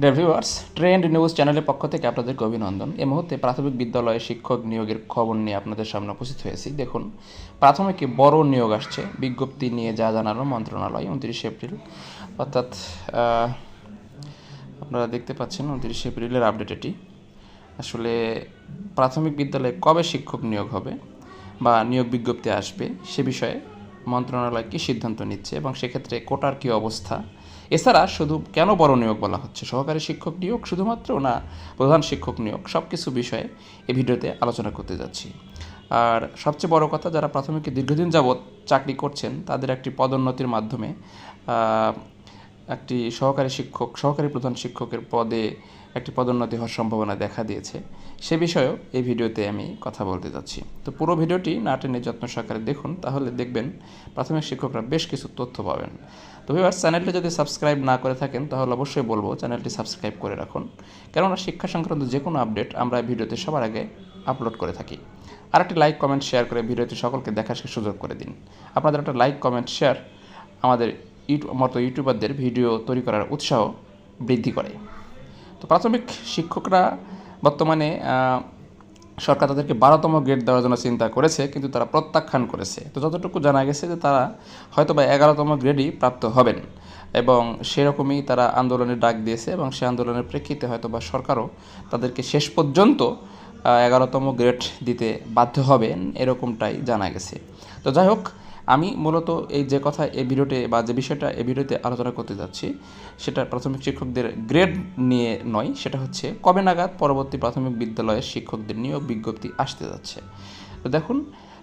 Dear viewers trend news চ্যানেলের পক্ষ থেকে আপনাদেরকে অভিনন্দন। এই মুহূর্তে প্রাথমিক বিদ্যালয়ে শিক্ষক নিয়োগের খবর নিয়ে আপনাদের সামনে উপস্থিত হয়েছি। দেখুন, প্রাথমিকে বড় নিয়োগ আসছে। বিজ্ঞপ্তি নিয়ে যা জানালো মন্ত্রণালয়, উনত্রিশে এপ্রিল। অর্থাৎ আপনারা দেখতে পাচ্ছেন উনত্রিশে এপ্রিলের আপডেট এটি। আসলে প্রাথমিক বিদ্যালয়ে কবে শিক্ষক নিয়োগ হবে বা নিয়োগ বিজ্ঞপ্তি আসবে সে বিষয়ে মন্ত্রণালয় কী সিদ্ধান্ত নিচ্ছে এবং সেক্ষেত্রে কোটার কী অবস্থা? এছাড়া শুধু কেন বড় নিয়োগ বলা হচ্ছে? সহকারী শিক্ষক নিয়োগ শুধুমাত্র না প্রধান শিক্ষক নিয়োগ সব কিছু বিষয়ে এই ভিডিওতে আলোচনা করতে যাচ্ছি। আর সবচেয়ে বড় কথা, যারা প্রাথমিকে দীর্ঘদিন যাবৎ চাকরি করছেন, তাদের একটি পদোন্নতির মাধ্যমে একটি সহকারী শিক্ষক, সহকারী প্রধান শিক্ষকের পদে একটি পদোন্নতি হওয়ার সম্ভাবনা দেখা দিয়েছে। সে বিষয়েও এই ভিডিওতে আমি কথা বলতে যাচ্ছি। তো পুরো ভিডিওটি না টেনে যত্ন সহকারে দেখুন, তাহলে দেখবেন প্রাথমিক শিক্ষকরা বেশ কিছু তথ্য পাবেন। তো এবার চ্যানেলটি যদি সাবস্ক্রাইব না করে থাকেন, তাহলে অবশ্যই বলব চ্যানেলটি সাবস্ক্রাইব করে রাখুন। কেননা শিক্ষা সংক্রান্ত যে কোনো আপডেট আমরা ভিডিওতে সবার আগে আপলোড করে থাকি। আর একটি লাইক, কমেন্ট, শেয়ার করে ভিডিওটি সকলকে দেখার সুযোগ করে দিন। আপনাদের একটা লাইক, কমেন্ট, শেয়ার আমাদের মতো ইউটিউবারদের ভিডিও তৈরি করার উৎসাহ বৃদ্ধি করে। তো প্রাথমিক শিক্ষকরা বর্তমানে সরকার তাদেরকে বারোতম গ্রেড দেওয়ার জন্য চিন্তা করেছে, কিন্তু তারা প্রত্যাখ্যান করেছে। তো যতটুকু জানা গেছে যে তারা হয়তো বা এগারোতম গ্রেডই প্রাপ্ত হবেন এবং সেরকমই তারা আন্দোলনের ডাক দিয়েছে এবং সে আন্দোলনের প্রেক্ষিতে হয়তো বা সরকারও তাদেরকে শেষ পর্যন্ত এগারোতম গ্রেড দিতে বাধ্য হবেন, এরকমটাই জানা গেছে। তো যাই হোক আমি মূলত এই যে কথা, এই ভিডিওতে বা যে বিষয়টা এই ভিডিওতে আলোচনা করতে যাচ্ছি, সেটা প্রাথমিক শিক্ষকদের গ্রেড নিয়ে নয়, সেটা হচ্ছে কবে নাগাদ পরবর্তী প্রাথমিক বিদ্যালয়ের শিক্ষকদের নিয়োগ বিজ্ঞপ্তি আসতে যাচ্ছে। তো দেখুন,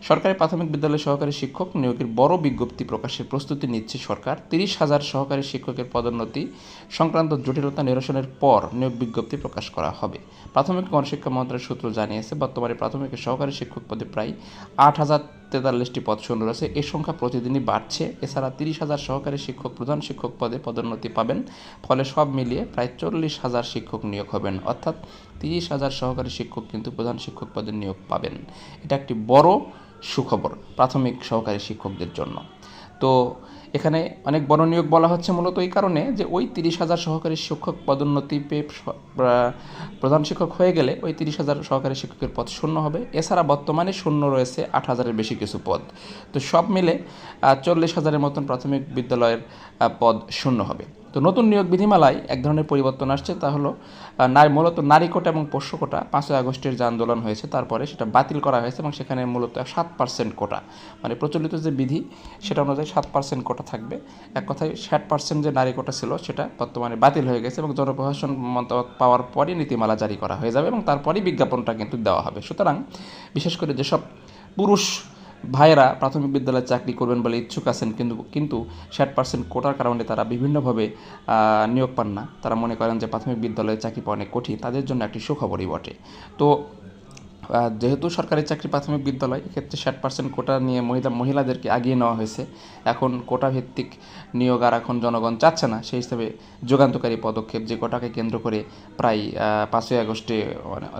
সরকারি প্রাথমিক বিদ্যালয় সহকারী শিক্ষক নিয়োগের বড় বিজ্ঞপ্তি প্রকাশের প্রস্তুতি নিচ্ছে সরকার। তিরিশ হাজার সহকারী শিক্ষকের পদোন্নতি সংক্রান্ত জটিলতা নিরসনের পর নিয়োগ বিজ্ঞপ্তি প্রকাশ করা হবে। প্রাথমিক গণশিক্ষা মন্ত্রণালয়ের সূত্র জানিয়েছে, বর্তমানে প্রাথমিকের সহকারী শিক্ষক পদে প্রায় আট হাজার তেতাল্লিশটি পদ শূন্য রয়েছে। এ সংখ্যা প্রতিদিনই বাড়ছে। এছাড়া তিরিশ হাজার সহকারী শিক্ষক প্রধান শিক্ষক পদে পদোন্নতি পাবেন। ফলে সব মিলিয়ে প্রায় চল্লিশ হাজার শিক্ষক নিয়োগ হবেন। অর্থাৎ তিরিশ হাজার সহকারী শিক্ষক কিন্তু প্রধান শিক্ষক পদে নিয়োগ পাবেন। এটা একটি বড় সুখবর প্রাথমিক সহকারী শিক্ষকদের জন্য। তো এখানে অনেক বড় নিয়োগ বলা হচ্ছে মূলত এই কারণে যে ওই তিরিশ হাজার সহকারী শিক্ষক পদোন্নতি পেয়ে প্রধান শিক্ষক হয়ে গেলে ওই তিরিশ হাজার সহকারী শিক্ষকের পদ শূন্য হবে। এছাড়া বর্তমানে শূন্য রয়েছে আট হাজারের বেশি কিছু পদ। তো সব মিলে চল্লিশ হাজারের মতন প্রাথমিক বিদ্যালয়ের পদ শূন্য হবে। তো নতুন নিয়োগ বিধিমালায় এক ধরনের পরিবর্তন আসছে, তা হলো নারী মূলত নারী কোটা এবং পোষ্য কোটা পাঁচই আগস্টের যে আন্দোলন হয়েছে, তারপরে সেটা বাতিল করা হয়েছে এবং সেখানে মূলত সাত পার্সেন্ট কোটা। মানে প্রচলিত যে বিধি, সেটা অনুযায়ী সাত পার্সেন্ট কোটা থাকবে। এক কথায় ষাট পার্সেন্ট যে নারী কোটা ছিল, সেটা বর্তমানে বাতিল হয়ে গেছে এবং জনপ্রশাসন মতামত পাওয়ার পরই নীতিমালা জারি করা হয়ে যাবে এবং তারপরই বিজ্ঞাপনটা কিন্তু দেওয়া হবে। সুতরাং, বিশেষ করে যেসব পুরুষ ভাইয়েরা প্রাথমিক বিদ্যালয়ে চাকরি করবেন বলে ইচ্ছুক আছেন, কিন্তু কিন্তু ষাট পার্সেন্ট কোটার কারণে তারা বিভিন্নভাবে নিয়োগ পান না। তারা মনে করেন যে প্রাথমিক বিদ্যালয়ে চাকরি পাওয়া অনেক কঠিন। তাদের জন্য একটি সুখবরই বটে। তো যেহেতু সরকারি চাকরি প্রাথমিক বিদ্যালয়, এক্ষেত্রে ষাট পার্সেন্ট কোটা নিয়ে মহিলা মহিলাদেরকে আগিয়ে নেওয়া হয়েছে। এখন কোটা ভিত্তিক নিয়োগ আর এখন জনগণ চাচ্ছে না, সেই হিসাবে যুগান্তকারী পদক্ষেপ যে কোটাকে কেন্দ্র করে প্রায় পাঁচই আগস্টে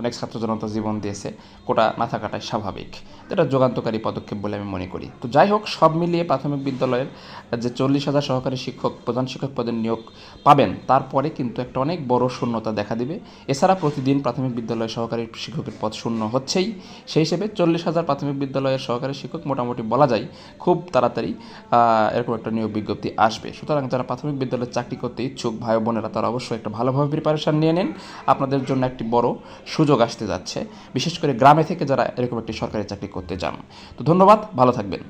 অনেক ছাত্র জনতা জীবন দিয়েছে, কোটা না থাকাটাই স্বাভাবিক। এটা যুগান্তকারী পদক্ষেপ বলে আমি মনে করি। তো যাই হোক, সব মিলিয়ে প্রাথমিক বিদ্যালয়ের যে চল্লিশ হাজার সহকারী শিক্ষক, প্রধান শিক্ষক পদের নিয়োগ পাবেন, তারপরে কিন্তু একটা অনেক বড় শূন্যতা দেখা দিবে। এছাড়া প্রতিদিন প্রাথমিক বিদ্যালয়ের সহকারী শিক্ষকের পদ শূন্য হচ্ছেই। সেই হিসেবে চল্লিশ হাজার প্রাথমিক বিদ্যালয়ের সহকারী শিক্ষক মোটামুটি বলা যায় খুব তাড়াতাড়ি এরকম একটা নিয়োগ বিজ্ঞপ্তি আসবে। সুতরাং যারা প্রাথমিক বিদ্যালয়ে চাকরি করতে ইচ্ছুক, ভাই বোনেরা, তারা অবশ্যই একটা ভালোভাবে প্রিপারেশান নিয়ে নেন। আপনাদের জন্য একটি বড় সুযোগ আসতে যাচ্ছে। বিশেষ করে গ্রামে থেকে যারা এরকম একটি সরকারি চাকরি করতে যান তো ধন্যবাদ, ভালো থাকবেন।